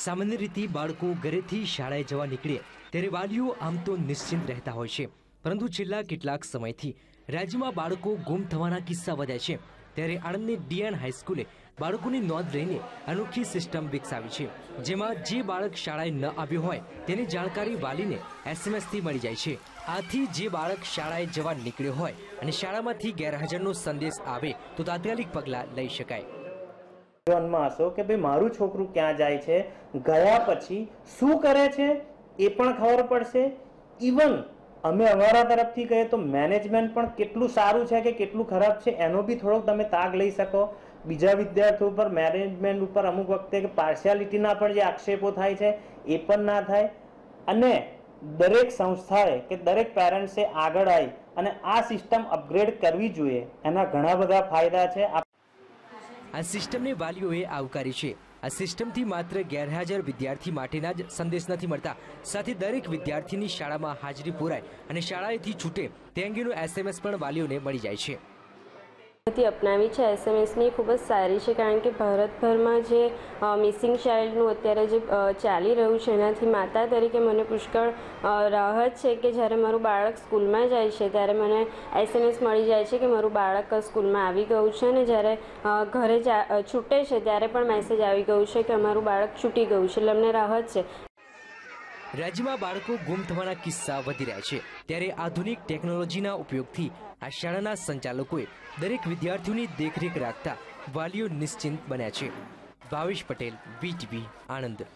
સામાન્ય રીતે બાળકો ઘરેથી શાળાએ જવા નીકળે, ત્યારે વાલીઓ આમ તો નિશ્ચિંત રહેતા હોય છે. પરંતુ છેલ્લા કેટલાક સમયથી રાજ્યમાં બાળકો ગુમ થવાના કિસ્સા વધ્યા છે. ત્યારે આણંદની ડીએન હાઈસ્કૂલે બાળકોની નોંધ લઈને અનોખી સિસ્ટમ વિકસાવી છે, જેમાં જે બાળક શાળાએ ન આવ્યો હોય તેની જાણકારી વાલીને એસએમએસથી મળી જાય છે. આથી જે બાળક શાળાએ જવા નીકળ્યો હોય અને શાળામાંથી ગેરહાજરનો સંદેશ આવે તો તાત્કાલિક પગલાં લઈ શકાય. જીવનમાં હશો કે ભાઈ મારું છોકરું ક્યાં જાય છે, ગયા પછી શું કરે છે, એ પણ ખબર પડશે. ઇવન અમે અમારા તરફથી કહીએ તો મેનેજમેન્ટ પણ કેટલું સારું છે કે કેટલું ખરાબ છે, એનો બી થોડોક તમે તાગ લઈ શકો. બીજા વિદ્યાર્થીઓ ઉપર મેનેજમેન્ટ ઉપર અમુક વખતે કે પાર્શિયાલિટીના પણ જે આક્ષેપો થાય છે, એ પણ ના થાય. અને દરેક સંસ્થાએ કે દરેક પેરેન્ટ્સે આગળ આવી અને આ સિસ્ટમ અપગ્રેડ કરવી જોઈએ. એના ઘણા બધા ફાયદા છે. આ સિસ્ટમને વાલીઓએ આવકારી છે. આ સિસ્ટમથી માત્ર ગેરહાજર વિદ્યાર્થી માટેના જ સંદેશ નથી મળતા. સાથે દરેક વિદ્યાર્થીની શાળામાં હાજરી પુરાય અને શાળાએથી છૂટે તે અંગેનો એસએમએસ પણ વાલીઓને મળી જાય છે. પદ્ધતિ અપનાવી છે. એસએમએસની ખૂબ જ સારી છે, કારણ કે ભારતભરમાં જે મિસિંગ ચાઇલ્ડનું અત્યારે જે ચાલી રહ્યું છે, એનાથી માતા તરીકે મને પુષ્કળ રાહત છે કે જ્યારે મારું બાળક સ્કૂલમાં જાય છે, ત્યારે મને એસએમએસ મળી જાય છે કે મારું બાળક સ્કૂલમાં આવી ગયું છે અને જ્યારે ઘરે જા છૂટે છે, ત્યારે પણ મેસેજ આવી ગયું છે કે અમારું બાળક છૂટી ગયું છે. એટલે અમને રાહત છે. રાજ્યમાં બાળકો ગુમ થવાના કિસ્સા વધી રહ્યા છે. ત્યારે આધુનિક ટેકનોલોજીના ઉપયોગથી આ શાળાના સંચાલકોએ દરેક વિદ્યાર્થીઓની દેખરેખ રાખતા વાલીઓ નિશ્ચિંત બન્યા છે. ભાવેશ પટેલ વીટીવી આણંદ.